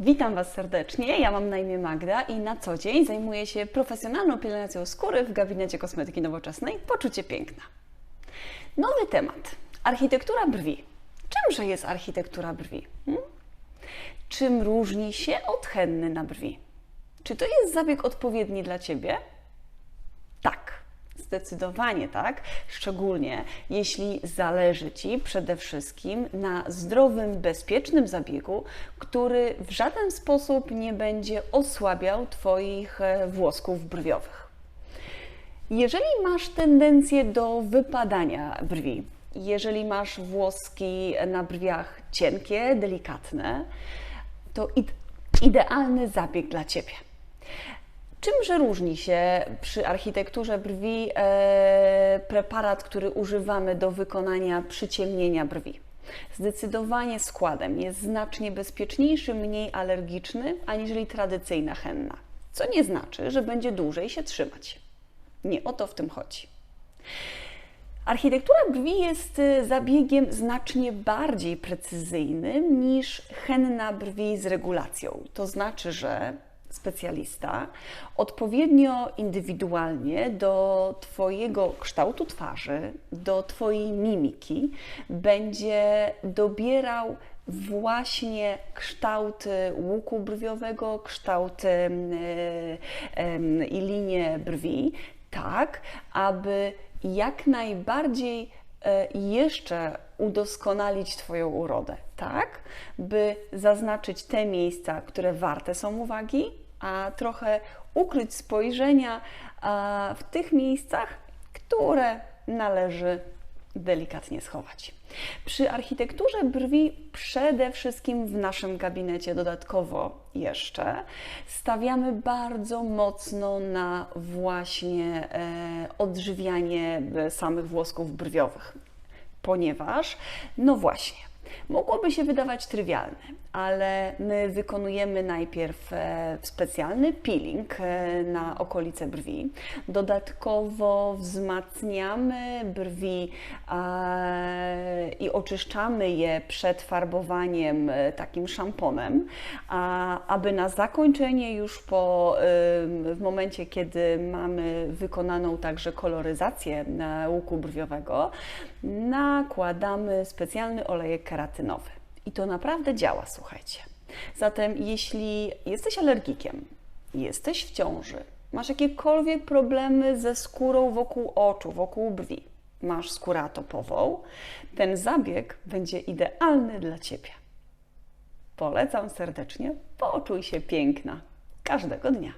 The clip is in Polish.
Witam Was serdecznie. Ja mam na imię Magda i na co dzień zajmuję się profesjonalną pielęgnacją skóry w gabinecie kosmetyki nowoczesnej Poczucie Piękna. Nowy temat. Architektura brwi. Czymże jest architektura brwi? Hmm? Czym różni się od henny na brwi? Czy to jest zabieg odpowiedni dla Ciebie? Tak, zdecydowanie tak, szczególnie jeśli zależy Ci przede wszystkim na zdrowym, bezpiecznym zabiegu, który w żaden sposób nie będzie osłabiał Twoich e, włosków brwiowych. Jeżeli masz tendencję do wypadania brwi, jeżeli masz włoski na brwiach cienkie, delikatne, to idealny zabieg dla Ciebie. Czymże różni się przy architekturze brwi e, preparat, który używamy do wykonania przyciemnienia brwi? Zdecydowanie składem jest znacznie bezpieczniejszy, mniej alergiczny aniżeli tradycyjna henna, co nie znaczy, że będzie dłużej się trzymać. Nie o to w tym chodzi. Architektura brwi jest y, zabiegiem znacznie bardziej precyzyjnym niż henna brwi z regulacją. To znaczy, że specjalista odpowiednio indywidualnie do Twojego kształtu twarzy, do Twojej mimiki będzie dobierał właśnie kształty łuku brwiowego, kształty i linie brwi, tak aby jak najbardziej e, jeszcze udoskonalić Twoją urodę, tak, by zaznaczyć te miejsca, które warte są uwagi, a trochę ukryć spojrzenia w tych miejscach, które należy delikatnie schować. Przy architekturze brwi przede wszystkim w naszym gabinecie dodatkowo jeszcze stawiamy bardzo mocno na właśnie e, odżywianie samych włosków brwiowych, ponieważ no właśnie Mogłoby się wydawać trywialne, ale my wykonujemy najpierw e, specjalny peeling e, na okolice brwi. Dodatkowo wzmacniamy brwi i oczyszczamy je przed farbowaniem e, takim szamponem, aby na zakończenie już po, w momencie, kiedy mamy wykonaną także koloryzację łuku brwiowego, nakładamy specjalny olejek keratynowy. I to naprawdę działa, słuchajcie. Zatem, jeśli jesteś alergikiem, jesteś w ciąży, masz jakiekolwiek problemy ze skórą wokół oczu, wokół brwi, masz skórę atopową, ten zabieg będzie idealny dla Ciebie. Polecam serdecznie, poczuj się piękna każdego dnia.